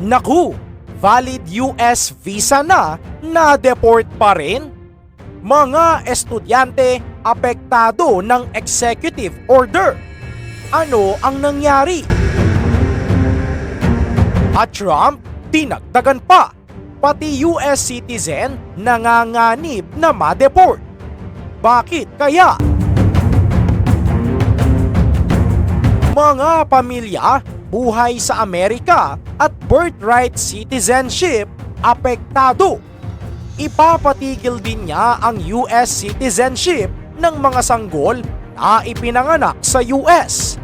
Naku, valid US visa na, na-deport pa rin? Mga estudyante apektado ng executive order. Ano ang nangyari? At Trump, dinagdagan pa. Pati US citizen nanganganib na ma-deport. Bakit kaya? Mga pamilya, buhay sa Amerika at birthright citizenship apektado. Ipapatigil din niya ang US citizenship ng mga sanggol na ipinanganak sa US.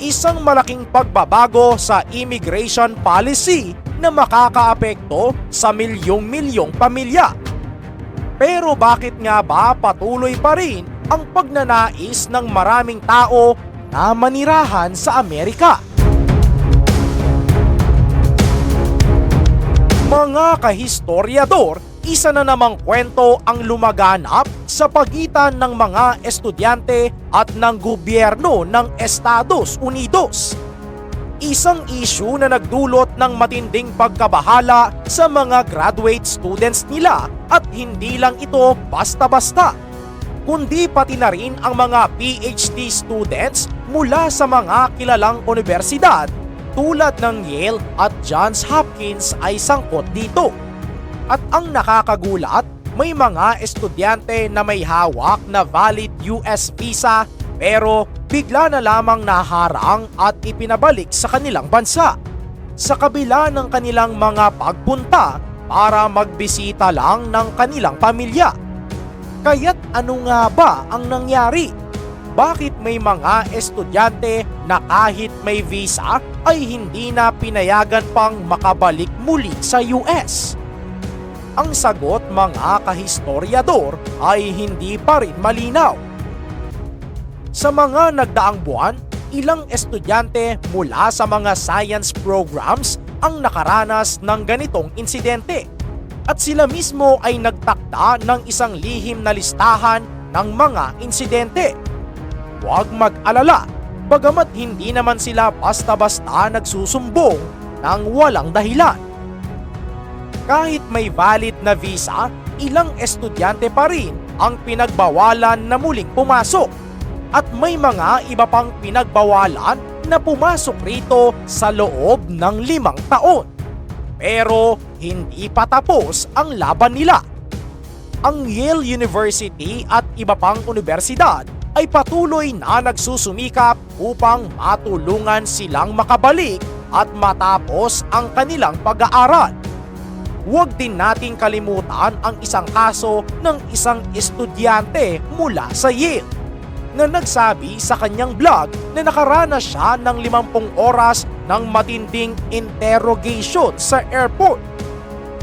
Isang malaking pagbabago sa immigration policy na makakaapekto sa milyong-milyong pamilya. Pero bakit nga ba patuloy pa rin ang pagnanais ng maraming tao na manirahan sa Amerika? Mga kahistoryador, isa na namang kwento ang lumaganap sa pagitan ng mga estudyante at ng gobyerno ng Estados Unidos. Isang issue na nagdulot ng matinding pagkabahala sa mga graduate students nila at hindi lang ito basta-basta kundi pati na rin ang mga PhD students mula sa mga kilalang universidad tulad ng Yale at Johns Hopkins ay sangkot dito. At ang nakakagulat, may mga estudyante na may hawak na valid US visa pero bigla na lamang naharang at ipinabalik sa kanilang bansa. Sa kabila ng kanilang mga pagpunta para magbisita lang ng kanilang pamilya. Kaya't ano nga ba ang nangyari? Bakit may mga estudyante na kahit may visa ay hindi na pinayagan pang makabalik muli sa US? Ang sagot mga kahistoryador ay hindi pa rin malinaw. Sa mga nagdaang buwan, ilang estudyante mula sa mga science programs ang nakaranas ng ganitong insidente at sila mismo ay nagtakda ng isang lihim na listahan ng mga insidente. Huwag mag-alala, bagamat hindi naman sila basta-basta nagsusumbong ng walang dahilan. Kahit may valid na visa, ilang estudyante pa rin ang pinagbawalan na muling pumasok at may mga iba pang pinagbawalan na pumasok rito sa loob ng limang taon. Pero hindi pa tapos ang laban nila. Ang Yale University at iba pang universidad ay patuloy na nagsusumikap upang matulungan silang makabalik at matapos ang kanilang pag-aaral. Huwag din nating kalimutan ang isang kaso ng isang estudyante mula sa Yale na nagsabi sa kanyang blog na nakaranas siya ng 50 oras ng matinding interrogation sa airport.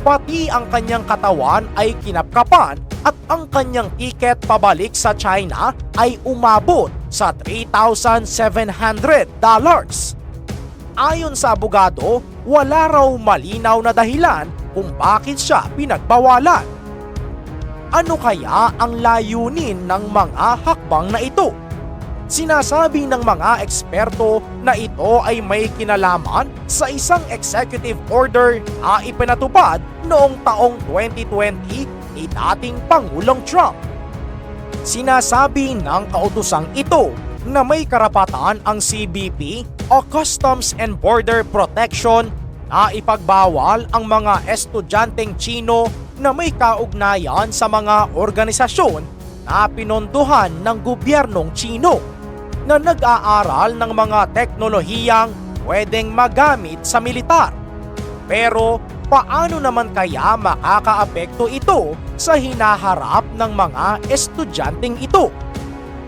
Pati ang kanyang katawan ay kinapkapan at ang kanyang tiket pabalik sa China ay umabot sa $3,700. Ayon sa abogado, wala raw malinaw na dahilan kung bakit siya pinagbawalan. Ano kaya ang layunin ng mga hakbang na ito? Sinasabi ng mga eksperto na ito ay may kinalaman sa isang executive order na ipinatupad noong taong 2020 ni dating Pangulong Trump. Sinasabi ng kautosang ito na may karapatan ang CBP o Customs and Border Protection na ipagbawal ang mga estudyanteng Chino na may kaugnayan sa mga organisasyon na pinondohan ng gobyernong Chino na nag-aaral ng mga teknolohiyang pwedeng magamit sa militar. Pero paano naman kaya makakaapekto ito sa hinaharap ng mga estudyanteng ito?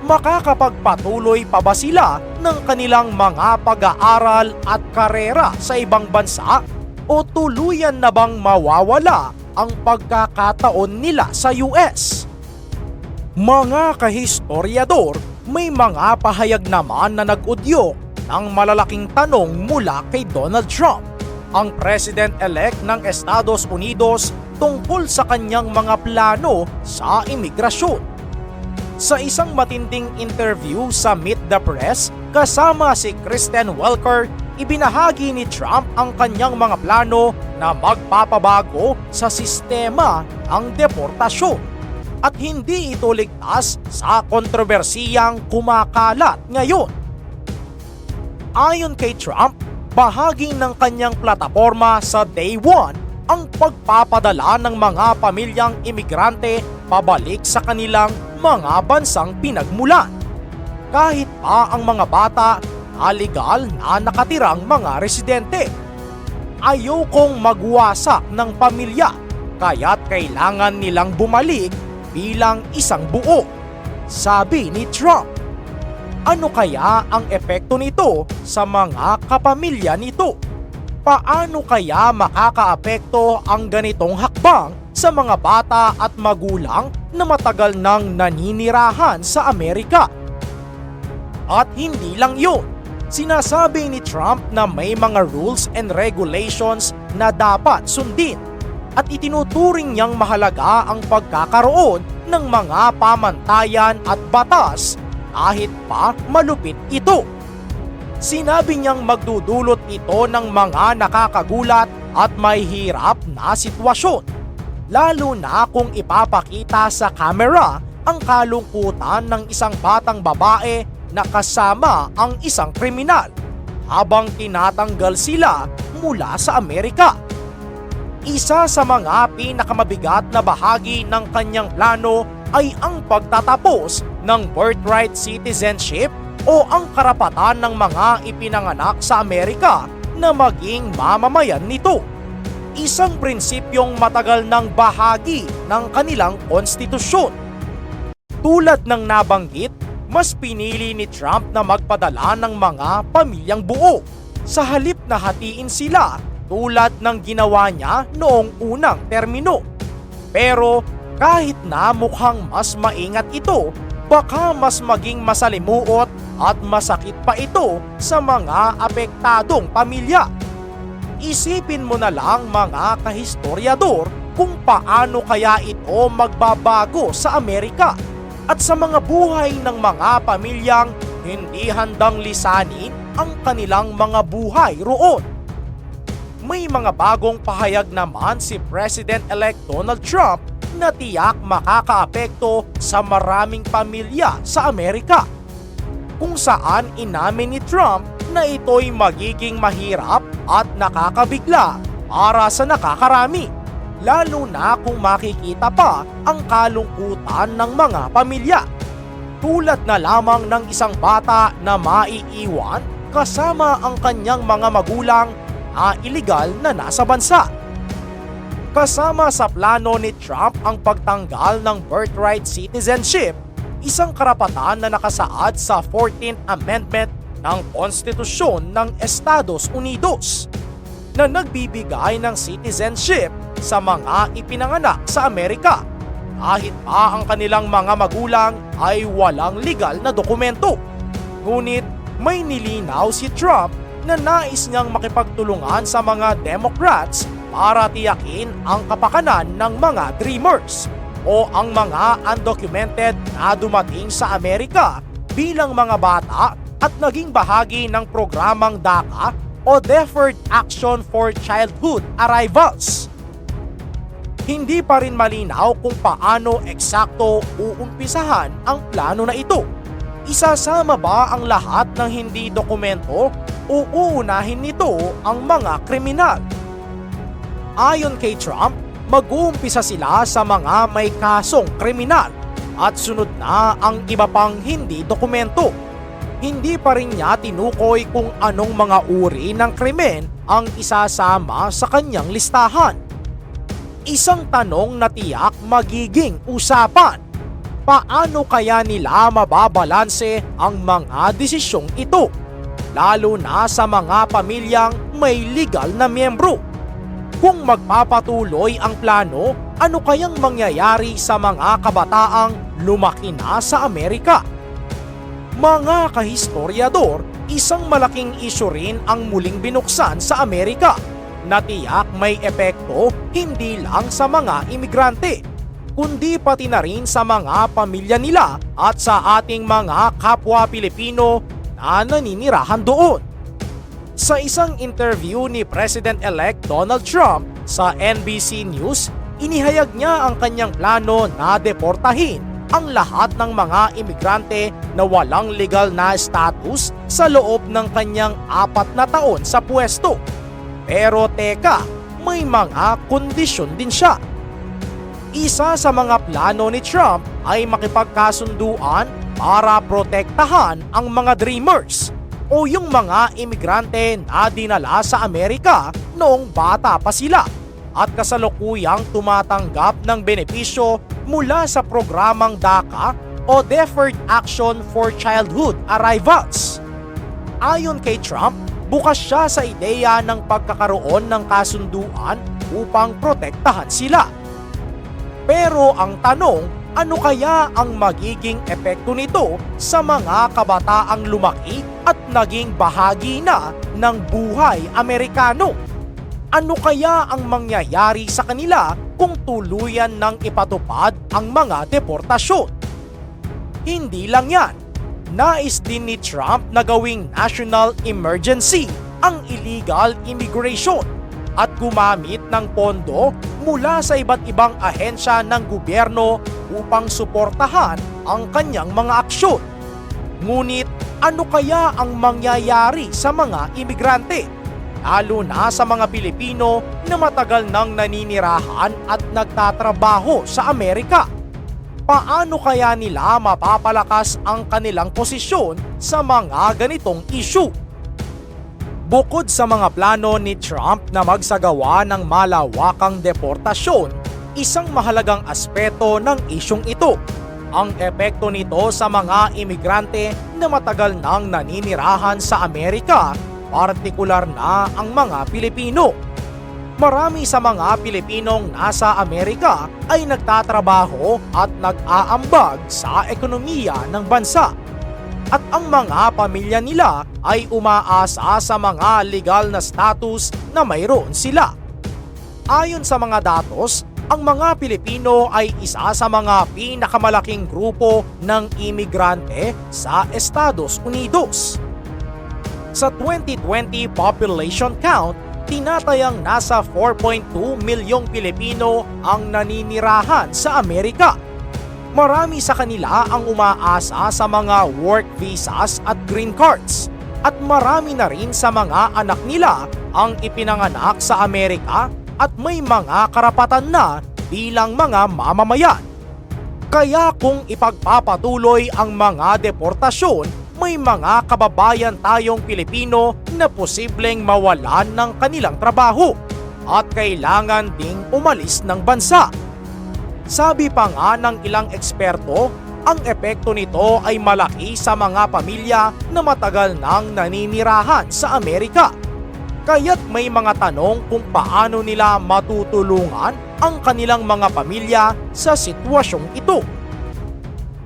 Makakapagpatuloy pa ba sila ng kanilang mga pag-aaral at karera sa ibang bansa o tuluyan na bang mawawala ang pagkakataon nila sa US? Mga kahistoryador, may mga pahayag naman na nag-udyok ng malalaking tanong mula kay Donald Trump, ang President-elect ng Estados Unidos tungkol sa kanyang mga plano sa imigrasyon. Sa isang matinding interview sa Meet the Press kasama si Kristen Welker, ibinahagi ni Trump ang kanyang mga plano na magpapabago sa sistema ng deportasyon at hindi ito ligtas sa kontrobersiyang kumakalat ngayon. Ayon kay Trump, bahagi ng kanyang plataforma sa Day 1 ang pagpapadala ng mga pamilyang imigrante pabalik sa kanilang mga bansang pinagmulan. Kahit pa ang mga bata na legal na nakatirang mga residente. Ayokong magwasak ng pamilya kaya't kailangan nilang bumalik bilang isang buo, sabi ni Trump. Ano kaya ang epekto nito sa mga kapamilya nito? Paano kaya makakaapekto ang ganitong hakbang sa mga bata at magulang na matagal nang naninirahan sa Amerika? At hindi lang yun, sinasabi ni Trump na may mga rules and regulations na dapat sundin at itinuturing niyang mahalaga ang pagkakaroon ng mga pamantayan at batas kahit pa malupit ito. Sinabi niyang magdudulot ito ng mga nakakagulat at may hirap na sitwasyon. Lalo na kung ipapakita sa kamera ang kalungkutan ng isang batang babae na kasama ang isang kriminal habang tinatanggal sila mula sa Amerika. Isa sa mga pinakamabigat na bahagi ng kanyang plano ay ang pagtatapos ng birthright citizenship o ang karapatan ng mga ipinanganak sa Amerika na maging mamamayan nito. Isang prinsipyong matagal ng bahagi ng kanilang konstitusyon. Tulad ng nabanggit, mas pinili ni Trump na magpadala ng mga pamilyang buo sa halip na hatiin sila tulad ng ginawa niya noong unang termino. Pero kahit na mukhang mas maingat ito, baka mas maging masalimuot at masakit pa ito sa mga apektadong pamilya. Isipin mo na lang mga kahistoryador kung paano kaya ito magbabago sa Amerika at sa mga buhay ng mga pamilyang hindi handang lisanin ang kanilang mga buhay roon. May mga bagong pahayag naman si President-elect Donald Trump na tiyak makakaapekto sa maraming pamilya sa Amerika. Kung saan inamin ni Trump na ito'y magiging mahirap at nakakabigla para sa nakakarami. Lalo na kung makikita pa ang kalungkutan ng mga pamilya. Tulad na lamang ng isang bata na maiiwan kasama ang kanyang mga magulang na iligal na nasa bansa. Kasama sa plano ni Trump ang pagtanggal ng birthright citizenship, isang karapatan na nakasaad sa 14th Amendment ng Konstitusyon ng Estados Unidos na nagbibigay ng citizenship sa mga ipinanganak sa Amerika kahit pa ang kanilang mga magulang ay walang legal na dokumento. Ngunit may nilinaw si Trump na nais niyang makipagtulungan sa mga Democrats para tiyakin ang kapakanan ng mga Dreamers o ang mga undocumented na dumating sa Amerika bilang mga bata at naging bahagi ng programang DACA o Deferred Action for Childhood Arrivals. Hindi pa rin malinaw kung paano eksakto uumpisahan ang plano na ito. Isasama ba ang lahat ng hindi dokumento o uunahin nito ang mga kriminal? Ayon kay Trump, mag-uumpisa sila sa mga may kasong kriminal at sunod na ang iba pang hindi dokumento. Hindi pa rin niya tinukoy kung anong mga uri ng krimen ang isasama sa kanyang listahan. Isang tanong na tiyak magiging usapan. Paano kaya nila mababalanse ang mga desisyong ito? Lalo na sa mga pamilyang may legal na miyembro. Kung magpapatuloy ang plano, ano kayang mangyayari sa mga kabataang lumaki na sa Amerika? Mga kahistoryador, isang malaking isyu rin ang muling binuksan sa Amerika na tiyak may epekto hindi lang sa mga imigrante, kundi pati na rin sa mga pamilya nila at sa ating mga kapwa Pilipino na naninirahan doon. Sa isang interview ni President-elect Donald Trump sa NBC News, inihayag niya ang kanyang plano na deportahin ang lahat ng mga imigrante na walang legal na status sa loob ng kanyang apat na taon sa pwesto. Pero teka, may mga kondisyon din siya. Isa sa mga plano ni Trump ay makipagkasunduan para protektahan ang mga dreamers o yung mga imigrante na dinala sa Amerika noong bata pa sila at kasalukuyang tumatanggap ng benepisyo mula sa programang DACA o Deferred Action for Childhood Arrivals. Ayon kay Trump, bukas siya sa ideya ng pagkakaroon ng kasunduan upang protektahan sila. Pero ang tanong, ano kaya ang magiging epekto nito sa mga kabataang lumaki at naging bahagi na ng buhay Amerikano? Ano kaya ang mangyayari sa kanila kung tuluyan ng ipatupad ang mga deportasyon? Hindi lang yan. Nais din ni Trump na gawing national emergency ang illegal immigration at gumamit ng pondo mula sa iba't ibang ahensya ng gobyerno upang suportahan ang kanyang mga aksyon. Ngunit ano kaya ang mangyayari sa mga imigrante? Lalo na sa mga Pilipino na matagal nang naninirahan at nagtatrabaho sa Amerika. Paano kaya nila mapapalakas ang kanilang posisyon sa mga ganitong issue? Bukod sa mga plano ni Trump na magsagawa ng malawakang deportasyon, isang mahalagang aspeto ng isyong ito ang epekto nito sa mga imigrante na matagal nang naninirahan sa Amerika, partikular na ang mga Pilipino. Marami sa mga Pilipinong nasa Amerika ay nagtatrabaho at nag-aambag sa ekonomiya ng bansa at ang mga pamilya nila ay umaasa sa mga legal na status na mayroon sila. Ayon sa mga datos, ang mga Pilipino ay isa sa mga pinakamalaking grupo ng imigrante sa Estados Unidos. Sa 2020 population count, tinatayang nasa 4.2 milyong Pilipino ang naninirahan sa Amerika marami sa kanila ang umaasa sa mga work visas at green cards. At marami na rin sa mga anak nila ang ipinanganak sa Amerika at may mga karapatan na bilang mga mamamayan. Kaya kung ipagpapatuloy ang mga deportasyon, may mga kababayan tayong Pilipino na posibleng mawalan ng kanilang trabaho at kailangan ding umalis ng bansa. Sabi pa nga ng ilang eksperto, ang epekto nito ay malaki sa mga pamilya na matagal nang naninirahan sa Amerika. Kaya't may mga tanong kung paano nila matutulungan ang kanilang mga pamilya sa sitwasyong ito.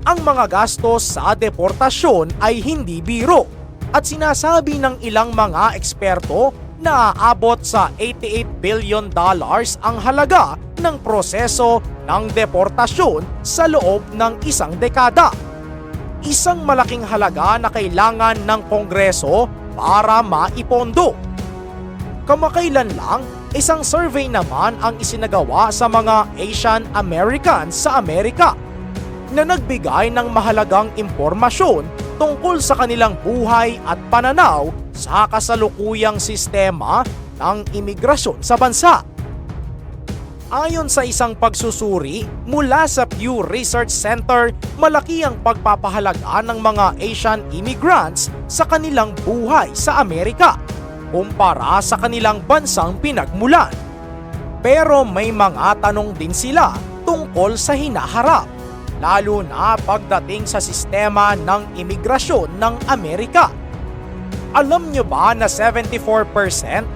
Ang mga gastos sa deportasyon ay hindi biro at sinasabi ng ilang mga eksperto na aabot sa 88 billion dollars ang halaga ng proseso ng deportasyon sa loob ng isang dekada. Isang malaking halaga na kailangan ng Kongreso para maipondo. Kamakailan lang, isang survey naman ang isinagawa sa mga Asian Americans sa Amerika na nagbigay ng mahalagang impormasyon tungkol sa kanilang buhay at pananaw sa kasalukuyang sistema ng imigrasyon sa bansa. Ayon sa isang pagsusuri mula sa Pew Research Center, malaki ang pagpapahalaga ng mga Asian immigrants sa kanilang buhay sa Amerika kumpara sa kanilang bansang pinagmulan. Pero may mga tanong din sila tungkol sa hinaharap, lalo na pagdating sa sistema ng imigrasyon ng Amerika. Alam nyo ba na 74%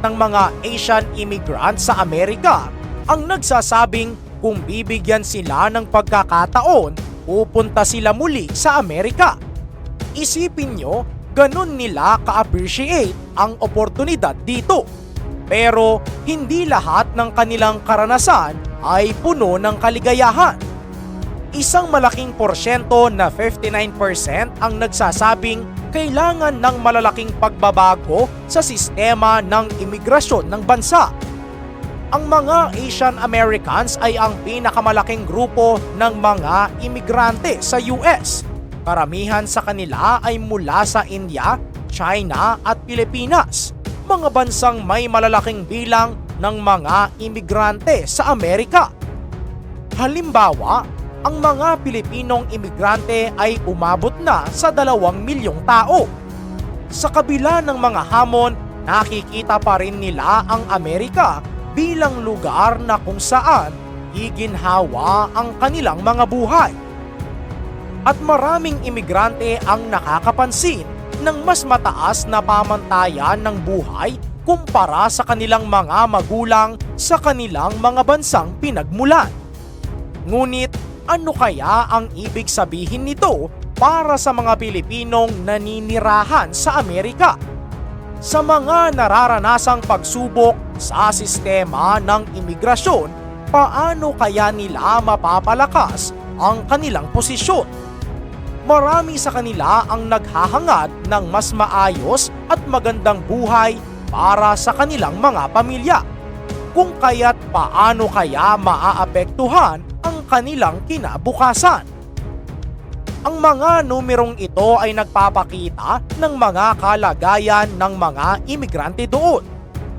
ng mga Asian immigrants sa Amerika ang nagsasabing kung bibigyan sila ng pagkakataon, pupunta sila muli sa Amerika. Isipin nyo, ganun nila ka-appreciate ang oportunidad dito. Pero hindi lahat ng kanilang karanasan ay puno ng kaligayahan. Isang malaking porsyento na 59% ang nagsasabing kailangan ng malalaking pagbabago sa sistema ng imigrasyon ng bansa. Ang mga Asian Americans ay ang pinakamalaking grupo ng mga imigrante sa US. Karamihan sa kanila ay mula sa India, China at Pilipinas, mga bansang may malalaking bilang ng mga imigrante sa Amerika. Halimbawa, ang mga Pilipinong imigrante ay umabot na sa dalawang milyong tao. Sa kabila ng mga hamon, nakikita pa rin nila ang Amerika bilang lugar na kung saan giginhawa ang kanilang mga buhay. At maraming imigrante ang nakakapansin ng mas mataas na pamantayan ng buhay kumpara sa kanilang mga magulang sa kanilang mga bansang pinagmulan. Ngunit ano kaya ang ibig sabihin nito para sa mga Pilipinong naninirahan sa Amerika? Sa mga nararanasang pagsubok sa sistema ng imigrasyon, paano kaya nila mapapalakas ang kanilang posisyon? Marami sa kanila ang naghahangad ng mas maayos at magandang buhay para sa kanilang mga pamilya. Kung kaya't paano kaya maaapektuhan ang kanilang kinabukasan? Ang mga numerong ito ay nagpapakita ng mga kalagayan ng mga imigrante doon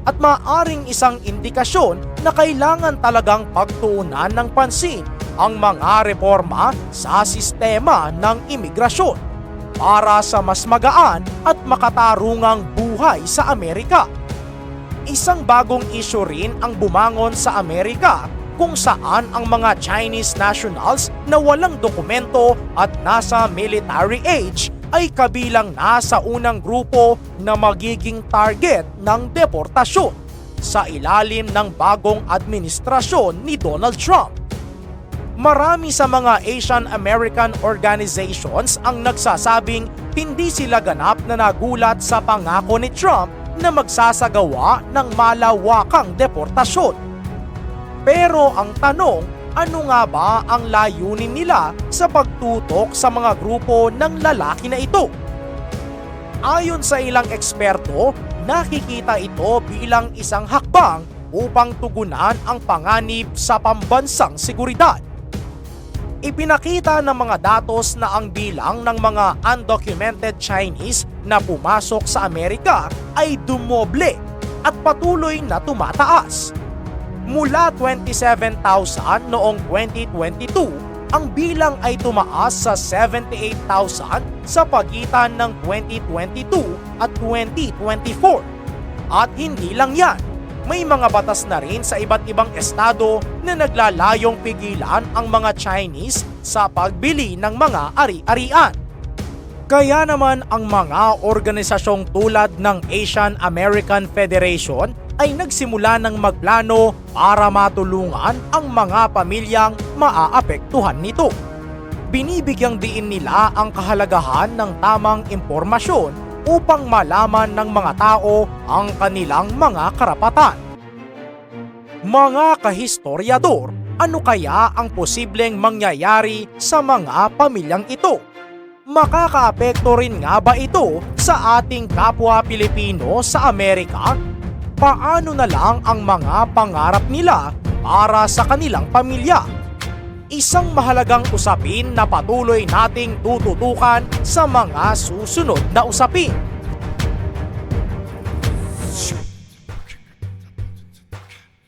at maaring isang indikasyon na kailangan talagang pagtuunan ng pansin ang mga reforma sa sistema ng imigrasyon para sa mas magaan at makatarungang buhay sa Amerika. Isang bagong issue rin ang bumangon sa Amerika kung saan ang mga Chinese nationals na walang dokumento at nasa military age ay kabilang na sa unang grupo na magiging target ng deportasyon sa ilalim ng bagong administrasyon ni Donald Trump. Marami sa mga Asian American organizations ang nagsasabing hindi sila ganap na nagulat sa pangako ni Trump na magsasagawa ng malawakang deportasyon. Pero ang tanong, ano nga ba ang layunin nila sa pagtutok sa mga grupo ng lalaki na ito? Ayon sa ilang eksperto, nakikita ito bilang isang hakbang upang tugunan ang panganib sa pambansang seguridad. Ipinakita ng mga datos na ang bilang ng mga undocumented Chinese na pumasok sa Amerika ay dumoble at patuloy na tumataas. Mula 27,000 noong 2022, ang bilang ay tumaas sa 78,000 sa pagitan ng 2022 at 2024. At hindi lang yan, may mga batas na rin sa iba't ibang estado na naglalayong pigilan ang mga Chinese sa pagbili ng mga ari-arian. Kaya naman ang mga organisasyong tulad ng Asian American Federation ay nagsimula ng magplano para matulungan ang mga pamilyang maaapektuhan nito. Binibigyang diin nila ang kahalagahan ng tamang impormasyon upang malaman ng mga tao ang kanilang mga karapatan. Mga kahistoryador, ano kaya ang posibleng mangyayari sa mga pamilyang ito? Makakaapekto rin nga ba ito sa ating kapwa Pilipino sa Amerika? Paano na lang ang mga pangarap nila para sa kanilang pamilya? isang mahalagang usapin na patuloy nating tututukan sa mga susunod na usapin.